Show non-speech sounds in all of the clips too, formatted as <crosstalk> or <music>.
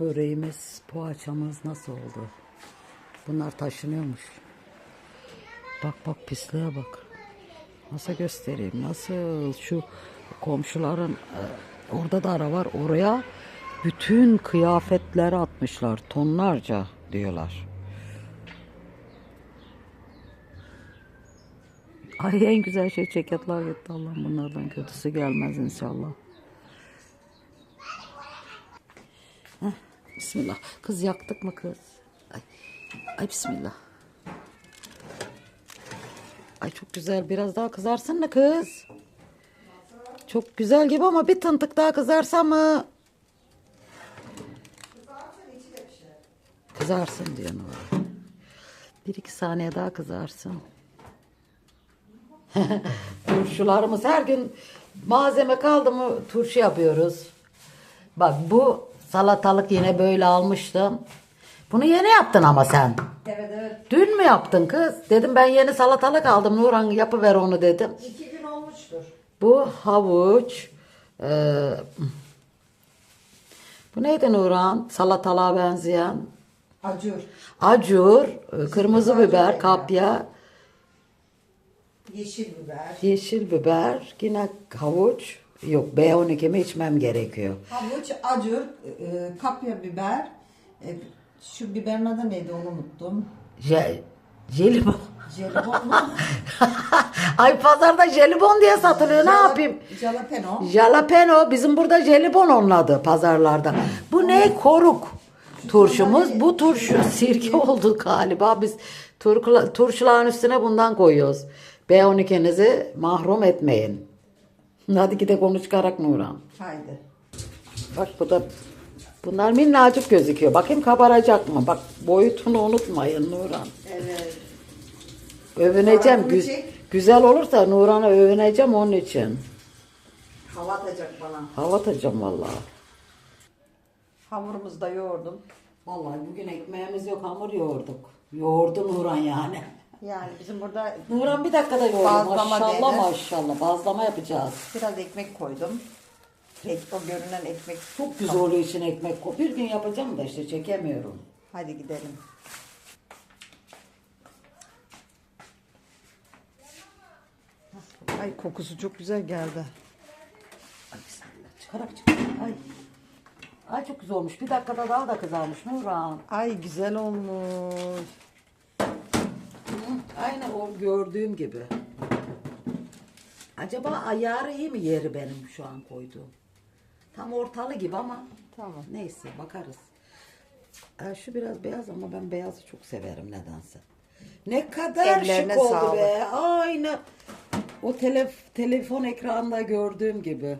Böreğimiz, poğaçamız nasıl oldu? Bunlar taşınıyormuş. Bak bak pisliğe bak. Nasıl göstereyim? Nasıl şu komşuların e, orada da ara var. Oraya bütün kıyafetleri atmışlar. Tonlarca diyorlar. Ay en güzel şey ceketler gitti Allah'ım bunlardan kötüsü gelmez inşallah. Bismillah. Kız yaktık mı kız? Ay, ay bismillah. Ay çok güzel. Biraz daha kızarsın mı kız? Çok güzel gibi ama bir tıntık daha kızarsa mı? Kızarsın diyor Nuri. Bir iki saniye daha kızarsın. <laughs> Turşularımız her gün malzeme kaldı mı turşu yapıyoruz. Bak bu salatalık yine böyle almıştım. Bunu yeni yaptın ama sen. Evet evet. Dün mü yaptın kız? Dedim ben yeni salatalık aldım. Nurhan yapıver onu dedim. İki gün olmuştur. Bu havuç. eee, bu neydi Nurhan? Salatalığa benzeyen. Acur. Acur, e, kırmızı biber, kapya, Yeşil biber. yeşil biber, yine havuç. Yok B12'mi içmem gerekiyor. Havuç, acur, e, kapya biber. E, şu biberin adı neydi onu unuttum. Je, jelibon. Jelibon mu? <laughs> Ay pazarda jelibon diye satılıyor. Ne yapayım? Jalapeno. Jalapeno bizim burada jelibon onun adı pazarlarda. Bu ne? Koruk turşumuz. Bu turşu sirke <laughs> oldu galiba. Biz turkula, turşuların üstüne bundan koyuyoruz. B12'nizi mahrum etmeyin. Hadi gide konuş çıkarak Nurhan. Haydi. Bak bu da bunlar minnacık gözüküyor. Bakayım kabaracak mı? Bak boyutunu unutmayın Nurhan. Evet. Övüneceğim. Sonra bunu Gü- çek. güzel olursa Nurhan'a övüneceğim onun için. Hava atacak bana. Hava atacağım vallahi. Hamurumuzu da yoğurdum. Vallahi bugün ekmeğimiz yok hamur yoğurduk. Yoğurdu Nurhan yani. Yani bizim burada Nurhan bir dakikada yoğurdu. Bazlama Maşallah denir. maşallah. Bazlama yapacağız. biraz ekmek koydum. Ek, o görünen ekmek. Çok güzel oluyor için ekmek. ko- Bir gün yapacağım da işte çekemiyorum. Hadi gidelim. Ay kokusu çok güzel geldi. Ay bismillah. Çıkarak çıkarak. Ay. Ay çok güzel olmuş. Bir dakikada daha da kızarmış Nurhan. Ay güzel olmuş. Aynen o gördüğüm gibi. Acaba ayarı iyi mi yeri benim şu an koyduğum? Tam ortalı gibi ama Tamam. neyse bakarız. Ee, şu biraz beyaz ama ben beyazı çok severim nedense. Ne kadar Ellerine şık oldu sağlık. be. Aynı o telef telefon ekranında gördüğüm gibi.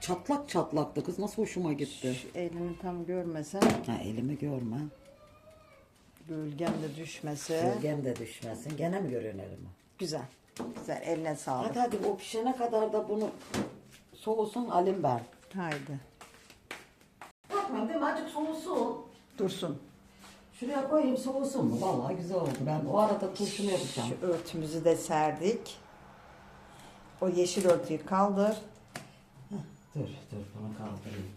Çatlak çatlaktı kız nasıl hoşuma gitti. Şu elini tam görmesen, Ha, elimi görme. Gölgem de düşmese. Gölgem de düşmesin. Gene mi görünelim? Güzel. Güzel. Eline sağlık. Hadi hadi o pişene kadar da bunu soğusun alayım ben. Haydi. Bakma değil mi? Azıcık soğusun. Dursun. Şuraya koyayım soğusun mu? Vallahi güzel oldu. Ben o arada turşumu yapacağım. Şu örtümüzü de serdik. O yeşil örtüyü kaldır. Dur dur bunu kaldırayım.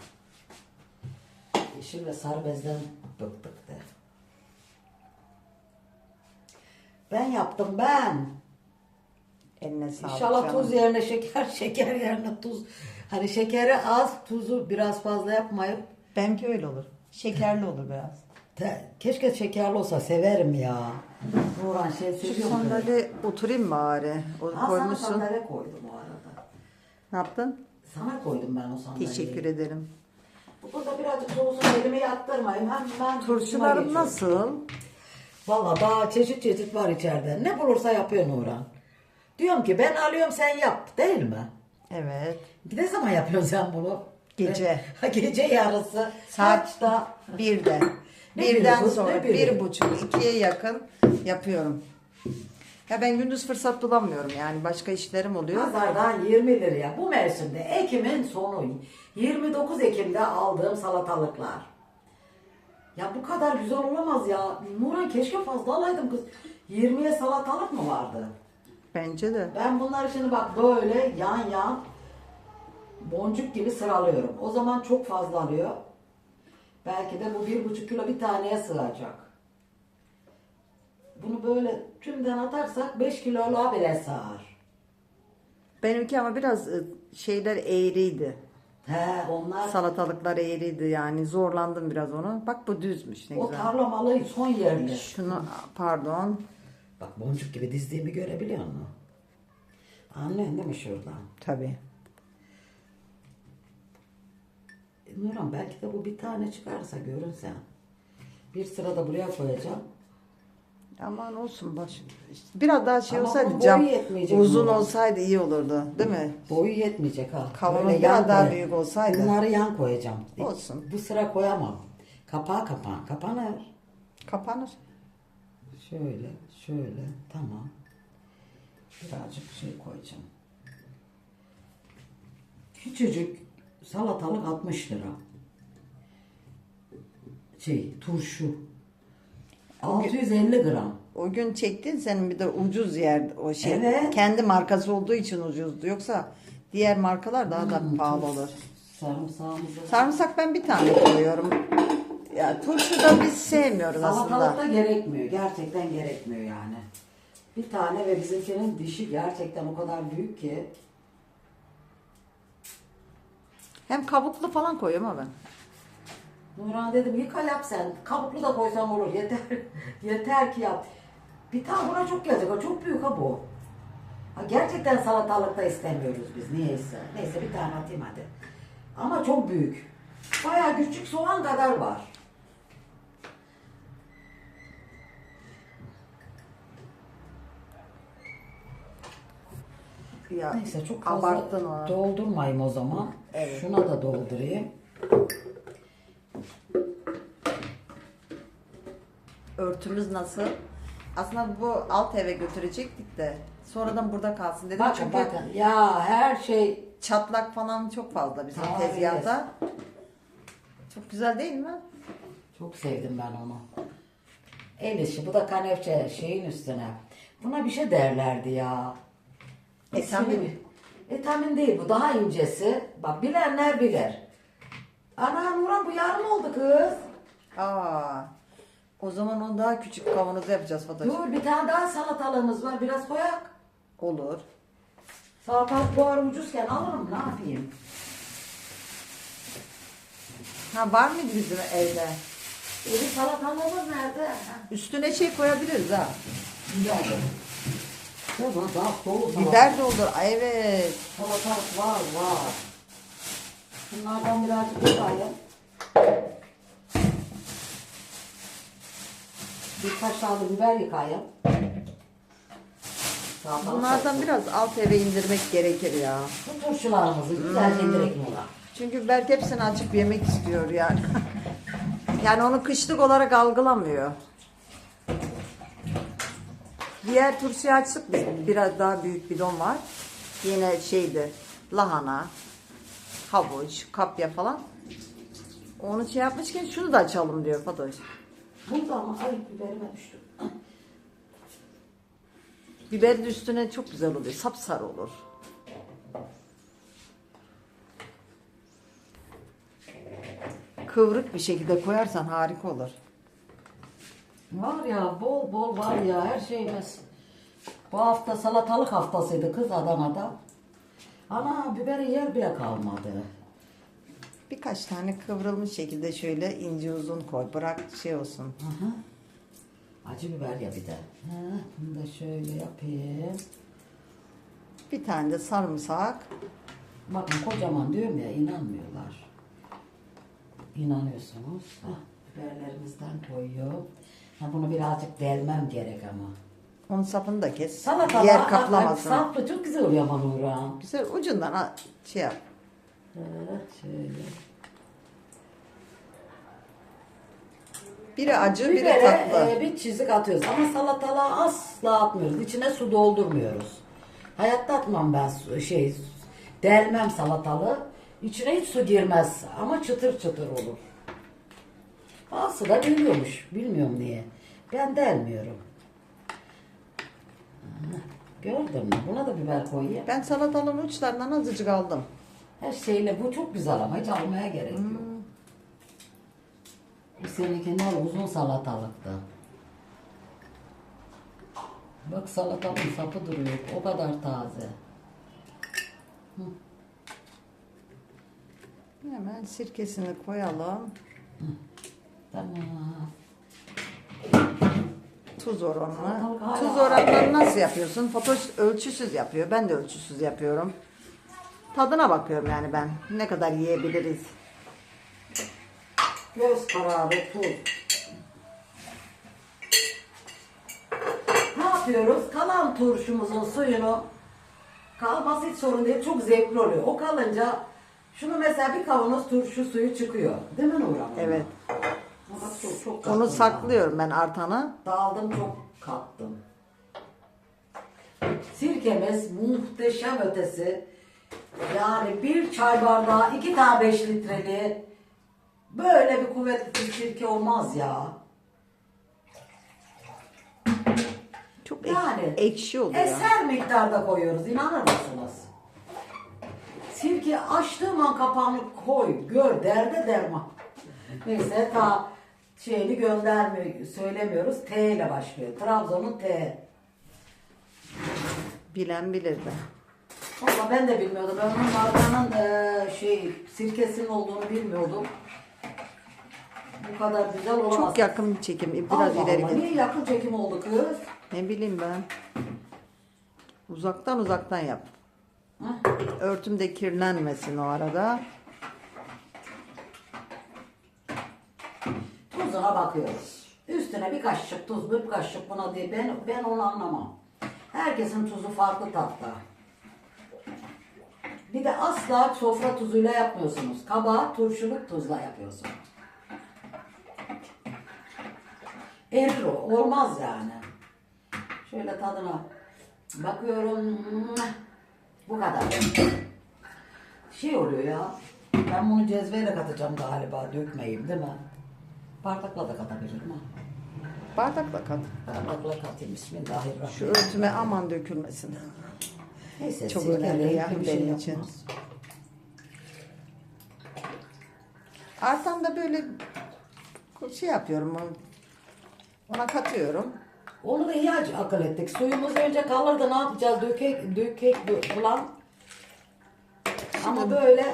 Yeşil ve sarı bezden bıktık de. Ben yaptım ben. Eline sağlık. İnşallah canım. tuz yerine şeker, <laughs> şeker yerine tuz. Hani şekeri az, tuzu biraz fazla yapmayıp Benimki öyle olur. Şekerli olur biraz. Te- keşke şekerli olsa severim ya. Nurhan şey Şu seviyorum. sandalye oturayım bari. O Ha, sana koymuşsun. sandalye koydum o arada. Ne yaptın? Sana koydum ben o sandalyeyi. Teşekkür ederim. Bu da birazcık soğusun elimi yaktırmayayım. Hem ben Turşularım nasıl? Valla daha çeşit çeşit var içeride. Ne bulursa yapıyor Nurhan. Diyorum ki ben alıyorum sen yap değil mi? Evet. Ne zaman yapıyorsun sen bunu? Gece. <laughs> Ha, Gece yarısı. Saat Kaçta? birde. Ne Birden biliyorsun, sonra ne biliyorsun? bir buçuk ikiye yakın yapıyorum. Ya ben gündüz fırsat bulamıyorum yani başka işlerim oluyor. Pazardan 20 liraya bu mevsimde Ekim'in sonu 29 Ekim'de aldığım salatalıklar. Ya bu kadar güzel olamaz ya. Nurhan keşke fazla alaydım kız. 20'ye salatalık mı vardı? Bence de. Ben bunları şimdi bak böyle yan yan boncuk gibi sıralıyorum. O zaman çok fazla alıyor. Belki de bu bir buçuk kilo bir taneye sığacak. Bunu böyle tümden atarsak 5 kiloluğa bile sığar. Benimki ama biraz e, şeyler eğriydi. He onlar Salatalıklar eğriydi yani zorlandım biraz onu. Bak bu düzmüş ne o güzel. tarla malı son yerli. Şunu pardon. Bak boncuk gibi dizdiğimi görebiliyor musun? Anlıyorsun değil mi şuradan? Tabii. E, Nurhan belki de bu bir tane çıkarsa görün sen. Bir sıra da buraya koyacağım. Aman olsun baş. Biraz daha şey Ama olsaydı cam boyu yetmeyecek uzun bunun. olsaydı iyi olurdu değil mi? Boyu yetmeyecek ha. Kavanoz Böyle biraz yan daha koy- büyük olsaydı. Bunları yan koyacağım. Olsun. Bu sıra koyamam. Kapağı kapan. Kapanır. Kapanır. Şöyle, şöyle. Tamam. Birazcık şey koyacağım. Küçücük salatalık 60 lira. Şey, turşu. 650 gram. O gün çektin senin bir de ucuz yer o şey. Evet. Kendi markası olduğu için ucuzdu. Yoksa diğer markalar daha da Hmm, pahalı olur. Sarımsağımızı. Sarımsak ben bir tane koyuyorum. Ya turşu da biz sevmiyoruz aslında. Salatalıkta gerekmiyor. Gerçekten gerekmiyor yani. Bir tane ve bizimkinin dişi gerçekten o kadar büyük ki. Hem kabuklu falan koyuyorum ama ben. Nurhan dedim yıka yap sen. Kabuklu da koysam olur. Yeter <laughs> yeter ki yap. Bir tane buna çok gelecek. O çok büyük ha bu. Ha, gerçekten salatalıkta istemiyoruz biz. Niyeyse. Neyse bir tane atayım hadi. Ama çok büyük. Bayağı küçük soğan kadar var. Ya, Neyse çok fazla abarttın onu. doldurmayayım o zaman. Evet. Şuna da doldurayım. Örtümüz nasıl? Aslında bu alt eve götürecektik de sonradan burada kalsın dedim. Bakın Çünkü bakın ya her şey çatlak falan çok fazla bizim Aa, tezgahta. Çok güzel değil mi? çok sevdim ben onu. El işi bu da kanepçe şeyin üstüne. Buna bir şey derlerdi ya. Etamin. İsmi- Etamin değil bu daha incesi. Bak bilenler bilir. Ana Nurhan bu yarım oldu kız. Aa. O zaman onu daha küçük kavanoza yapacağız Fatoş. Dur bir tane daha salatalığımız var biraz koyak. Olur. Salatalık bu ara ucuzken alırım ne yapayım. Ha var mıydı bizim evde? Eli salatalığımız nerede? Ha, Üstüne şey koyabiliriz ha. Biber de. Kızım daha dolu salatalık. Biber de olur. Ay, Evet. Salatalık var var. Bunlardan birazcık yıkayın. Birkaç tane biber yıkayın. Salatalık Bunlardan biraz alt eve indirmek gerekir ya. Bu turşularımızı güzelce indirelim ona. Çünkü Berk hepsini açıp yemek istiyor yani. <laughs> yani onu kışlık olarak algılamıyor. Diğer turşuyu açtık biz. Biraz daha büyük bidon var. Yine şeydi lahana, havuç, kapya falan. Onu şey yapmışken şunu da açalım diyor Fatoş. Burada ama ay biberime düştü. Biberin üstüne çok güzel oluyor. Sapsarı olur. Kıvrık bir şekilde koyarsan harika olur. Var ya bol bol var ya her şeyimiz. Bu hafta salatalık haftasıydı kız Adana'da. Ana biberi yer bile kalmadı. Birkaç tane kıvrılmış şekilde şöyle ince uzun koy. Bırak şey olsun. Hı. Acı biber ya bir de. Ha, bunu da şöyle yapayım. Bir tane de sarımsak. Bakın kocaman diyorum ya inanmıyorlar. İnanıyorsunuz. Hah, biberlerimizden koyuyorum. Ha, bunu birazcık delmem gerek ama. Onun sapını da kes. Salatalığa Yer kaplamasın. Saplı çok güzel oluyor Nurhan. Güzel ucundan al- şey yap. Şöyle. Biri acı biri Bibere tatlı. e, bir çizik atıyoruz ama salatalığa asla atmıyoruz. İçine su doldurmuyoruz. Hayatta atmam ben su, şey delmem salatalığı. İçine hiç su girmez ama çıtır çıtır olur. Bazısı da biliyormuş. Bilmiyorum niye. Ben delmiyorum. Gördün mü? Buna da biber koyayım. Ben salatalığın uçlarından azıcık aldım. Her şeyle bu çok güzel ama hiç almaya gerek yok. Bu seninkiler uzun salatalıktı. Bak salatalığın sapı duruyor. O kadar taze. Hemen sirkesini koyalım. Tamam. Tuz oranını. Tuz oranını nasıl yapıyorsun? Fotoş ölçüsüz yapıyor. Ben de ölçüsüz yapıyorum. Tadına bakıyorum yani ben. Ne kadar yiyebiliriz. Göz kararı tuz. Ne yapıyoruz? Kalan turşumuzun suyunu kalması hiç sorun değil. Çok zevkli oluyor. O kalınca şunu mesela bir kavanoz turşu suyu çıkıyor. Değil mi Nurhan? Evet. Çok, çok Onu saklıyorum ben artana. Daldım çok kattım. Sirkemiz muhteşem ötesi. Yani bir çay bardağı iki tane beş litreli böyle bir kuvvetli bir sirke olmaz ya. Çok ek- Yani ekşi oluyor. Eser miktarda koyuyoruz inanır mısınız? Sirke açtığım an kapağını koy, gör, derde derman. Neyse ta şeyini göndermiyor, söylemiyoruz. T ile başlıyor. Trabzon'un T. Bilen bilirdi. Valla ben de bilmiyordum. Ben onun markanın eee, şey sirkesinin olduğunu bilmiyordum. Bu kadar güzel olamaz. Çok yakın bir çekim. Biraz Allah ileri Allah, git. Niye yakın çekim oldu kız? Ne bileyim ben. Uzaktan uzaktan yap. Hı? Örtüm de kirlenmesin o arada. Tuzuna bakıyoruz. Üstüne bir kaşık tuz, bir kaşık buna diye ben, ben onu anlamam. Herkesin tuzu farklı tatta. Bir de asla sofra tuzuyla yapmıyorsunuz. Kabağı turşuluk tuzla yapıyorsun. Erir o. Olmaz yani. Şöyle tadına bakıyorum. Bu kadar. Şey oluyor ya. Ben bunu cezveyle katacağım galiba. Dökmeyeyim değil mi? Bardakla da katabilirim ha. Bardakla kat. Bardakla katayım. Bismillahirrahmanirrahim. Şu örtüme aman dökülmesin. Neyse, Çok önemli hiçbir şey için. yapmaz. Artan da böyle şey yapıyorum. Ona katıyorum. Onu da iyi akıl ettik. Suyumuz önce kalırdı ne yapacağız? Dökek, dökek dö- ulan. Ama böyle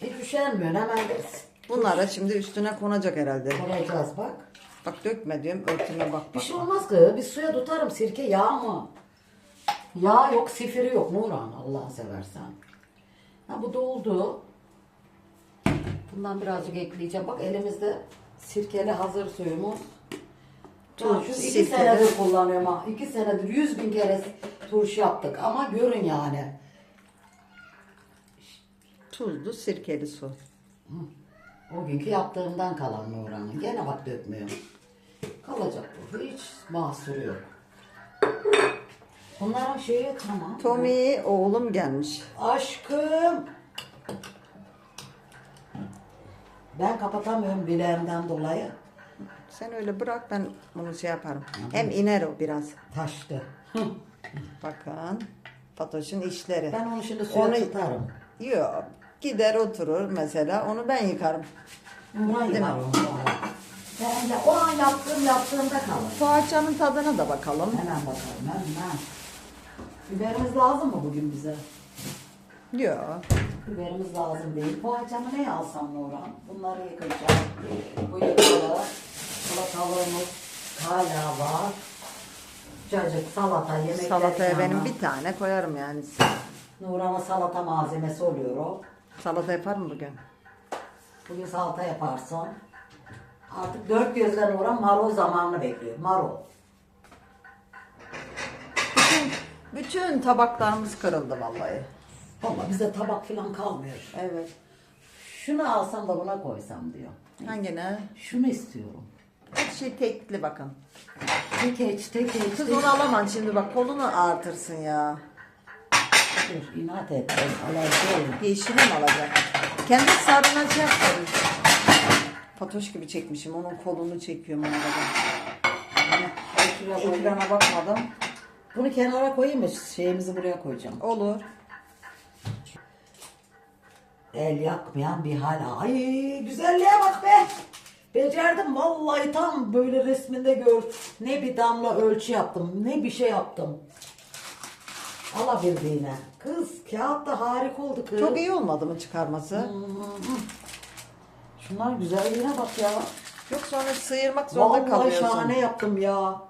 hiç üşenmiyorsun. Hemen Bunlara şimdi üstüne konacak herhalde. koyacağız bak. Bak dökme diyorum örtüme bak Bir bak. şey olmaz ki. Bir suya tutarım. Sirke yağ mı? Yağ yok, sifiri yok Nurhan. Allah seversen. Ha bu doldu. Bundan birazcık ekleyeceğim. Bak elimizde sirkeli hazır suyumuz. Tuz, iki sirkeli. senedir kullanıyorum ha. İki senedir yüz bin kere turşu yaptık. Ama görün yani. Tuzlu sirkeli su. O günkü yaptığımdan kalan Nurhan'ın. Gene bak dökmüyorum. Kalacak bu. Hiç mahsuru yok. Bunların şeyi tamam. Tommy oğlum gelmiş. Aşkım. Ben kapatamıyorum bileğimden dolayı. Sen öyle bırak ben bunu şey yaparım. Hem iner o biraz. Taştı. Bakın. Fatoş'un işleri. Ben onu şimdi suya Onu- tutarım. Yok. Gider oturur mesela. Onu ben yıkarım. Değil mi? onu. Ben de o an yaptığım yaptığımda kalır. Poğaçanın tadına da bakalım. Hemen bakalım hemen. Biberimiz lazım mı bugün bize? Yok. Biberimiz lazım değil. Poğaçamı ne alsam Nurhan? Bunları yıkayacağım. Bu yıkalı. Salatalığımız hala var. Cacık, salata, yemekler Salataya benim bir tane koyarım yani. Nurhan'a salata malzemesi oluyor o. Salata yapar mı bugün? Bugün salata yaparsın. Artık dört gözle Nurhan marul zamanını bekliyor. Marul. Bütün tabaklarımız kırıldı vallahi. Valla bize tabak falan kalmıyor. Evet. Şunu alsam da buna koysam diyor. Hangine? Şunu istiyorum. Her şey tekli bakın. Tek eç, tek eç. Kız tek- onu alamam şimdi bak kolunu ağrıtırsın ya. Dur, inat et. Yeşili mi alacak? Kendi sarına şey yaparım. Fatoş gibi çekmişim. Onun kolunu çekiyorum arada. Ekrana bakmadım. Bunu kenara koyayım mı? Şeyimizi buraya koyacağım. Olur. El yakmayan bir hal. Ay güzelliğe bak be. Becerdim vallahi tam böyle resminde gör. Ne bir damla ölçü yaptım ne bir şey yaptım. Alabildiğine. Kız kağıt da harika oldu kız. Çok iyi olmadı mı çıkarması? Şunlar güzelliğine bak ya. Yok sonra sıyırmak zorunda Vallahi kalıyorsun. şahane yaptım ya.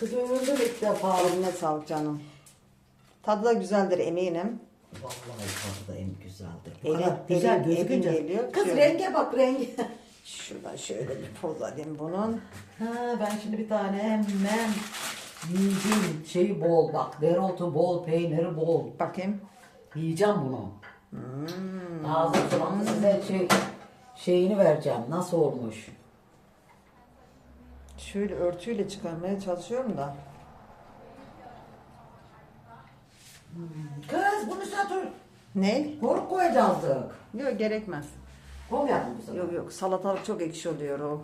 Kız ömrümde ilk defa. Eline sağlık canım. Tadı da güzeldir eminim. Vallahi tadı da en güzeldir. Bu kadar güzel gözükünce. geliyor. Kız Şöyle. renge bak rengi. <laughs> Şuradan şöyle bir poz alayım bunun. Ha, ben şimdi bir tane hemen yiyeceğim. Şeyi bol bak. Dereotu bol, peyniri bol. Bakayım. Yiyeceğim bunu. Ağzım sulandı size şey, şeyini vereceğim. Nasıl olmuş? Şöyle örtüyle çıkarmaya çalışıyorum da. Kız bunu satır. Ne? Koruk koyacaktık. Yok gerekmez. Koymayalım bu sefer. Yok yok salatalık çok ekşi oluyor o.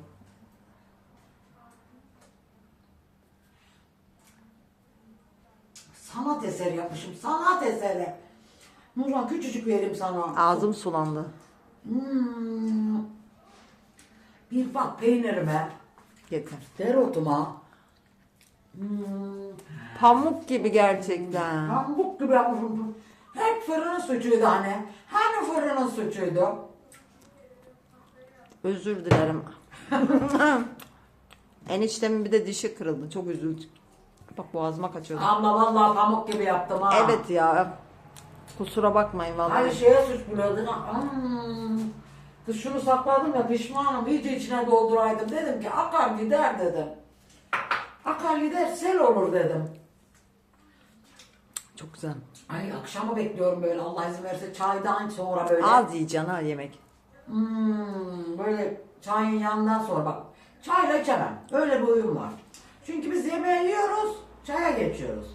Sanat eseri yapmışım. Sanat eseri. Nurhan küçücük vereyim sana. Ağzım sulandı. Hmm. Bir bak peynirime, Getir. dereotuma. Hmm. Pamuk gibi gerçekten. Pamuk gibi yapmışım. Hep fırının suçuydu hani. Hani fırının suçuydu? Özür dilerim. <laughs> Eniştemin bir de dişi kırıldı. Çok üzüldüm. Bak boğazıma kaçıyordu. Abla vallahi pamuk gibi yaptım ha. Evet ya. Kusura bakmayın vallahi. Hani şeye suç buluyordun. Hmm. Kız şunu sakladım ya pişmanım. İyice içine dolduraydım. Dedim ki akar gider dedim. Akar gider sel olur dedim. Çok güzel. Ay akşama bekliyorum böyle Allah izin verirse çaydan sonra böyle. Az yiyeceksin ha yemek. Hmm, böyle çayın yanından sonra bak. Çayla içemem. Öyle bir uyum var. Çünkü biz yemeği yiyoruz, çaya geçiyoruz.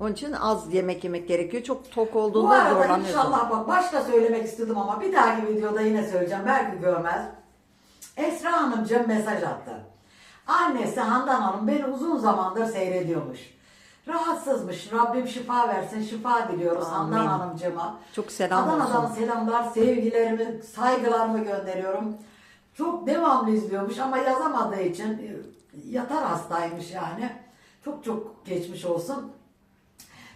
Onun için az yemek yemek gerekiyor. Çok tok Bu olduğunda arada zorlanıyorsun. inşallah bak başta söylemek istedim ama bir dahaki videoda yine söyleyeceğim. Belki görmez. Esra Hanımcığım mesaj attı. Annesi Handan Hanım beni uzun zamandır seyrediyormuş. Rahatsızmış. Rabbim şifa versin. Şifa diliyoruz Amin. Handan Hanımcığıma. Çok selam Adana'dan olsun. selamlar, sevgilerimi, saygılarımı gönderiyorum. Çok devamlı izliyormuş ama yazamadığı için e, yatar hastaymış yani. Çok çok geçmiş olsun.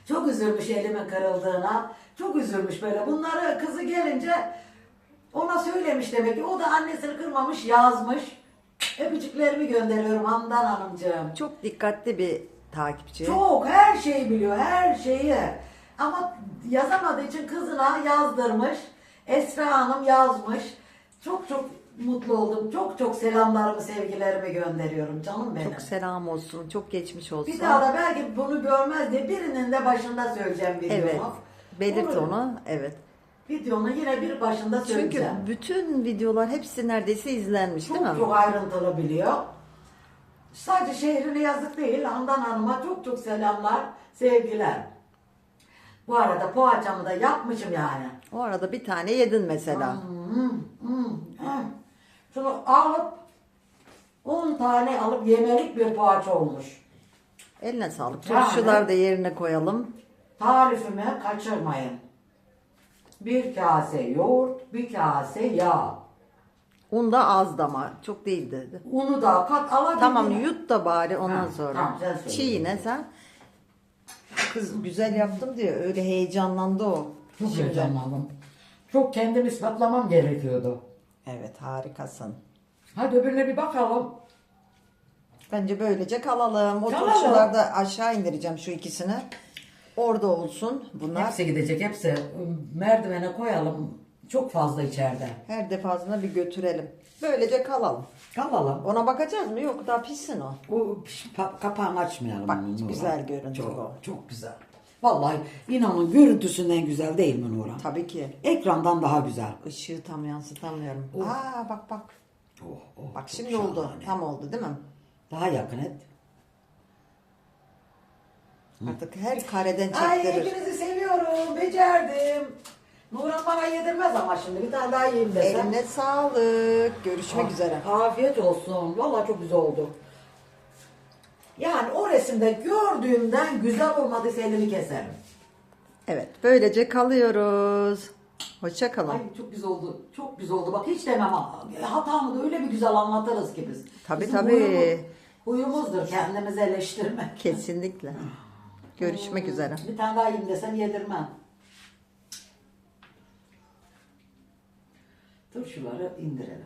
Çok üzülmüş elimin kırıldığına. Çok üzülmüş böyle. Bunları kızı gelince ona söylemiş demek ki. O da annesini kırmamış yazmış. Öpücüklerimi gönderiyorum Handan Hanımcığım. Çok dikkatli bir takipçi. Çok her şeyi biliyor her şeyi. Ama yazamadığı için kızına yazdırmış. Esra Hanım yazmış. Çok çok mutlu oldum. Çok çok selamlarımı sevgilerimi gönderiyorum canım benim. Çok selam olsun. Çok geçmiş olsun. Bir daha da belki bunu görmez diye birinin de başında söyleyeceğim videomu. Evet. Belirt Olur. onu. Evet. Videonun yine bir başında Çünkü söyleyeceğim. bütün videolar hepsi neredeyse izlenmiş değil mi? Çok çok ayrıntılı biliyor. Sadece şehrine yazık değil. Handan Hanım'a çok çok selamlar, sevgiler. Bu arada poğaçamı da yapmışım yani. O arada bir tane yedin mesela. Hmm, hmm, hmm. Şunu alıp 10 tane alıp yemelik bir poğaça olmuş. Eline sağlık. Yani. Turşular da yerine koyalım. Tarifimi kaçırmayın. Bir kase yoğurt, bir kase yağ. Un da az da ama çok değildi. Unu da kat alabildiğine. Tamam yut da bari ondan Ha, sonra. tamam, sen söyle. Çiğne sen. Kız güzel yaptım diye öyle heyecanlandı o. Çok Şimdi. heyecanlandım. Çok kendimi ispatlamam gerekiyordu. Evet harikasın. Hadi öbürüne bir bakalım. Bence böylece kalalım. O Kalalım. turşuları da aşağı indireceğim şu ikisini. Orada olsun bunlar. Hepsi gidecek hepsi. Merdivene koyalım. Çok fazla içeride. Her defasında bir götürelim. Böylece kalalım. Kalalım. Ona bakacağız mı? Yok daha pişsin o. O piş- pa- kapağını açmayalım. Bak, onun Nurhan. güzel görüntü çok, bu. Çok güzel. Vallahi inanın görüntüsünden güzel değil mi Nurhan? Tabii ki. Ekrandan daha güzel. Işığı tam yansıtamıyorum. Oh. Aa bak bak. Oh, oh, Bak şimdi oldu. şahane. Tam oldu değil mi? Daha yakın et. Artık her kareden Ay çektirir. hepinizi seviyorum. Becerdim. Nurhan bana yedirmez ama şimdi bir tane daha yiyeyim desem. Eline sağlık. Görüşmek üzere. Afiyet olsun. Vallahi çok güzel oldu. Yani o resimde gördüğümden güzel olmadıysa elimi keserim. Evet böylece kalıyoruz. Hoşça kalın. Ay çok güzel oldu. Çok güzel oldu. Bak hiç demem ha. Hatamı da öyle bir güzel anlatırız ki biz. Tabii, Bizim tabii. huyumuz- huyumuzdur kendimizi eleştirmek. Kesinlikle. Görüşmek üzere. Bir tane daha yiyeyim desem yedirmem. Turşuları indirelim.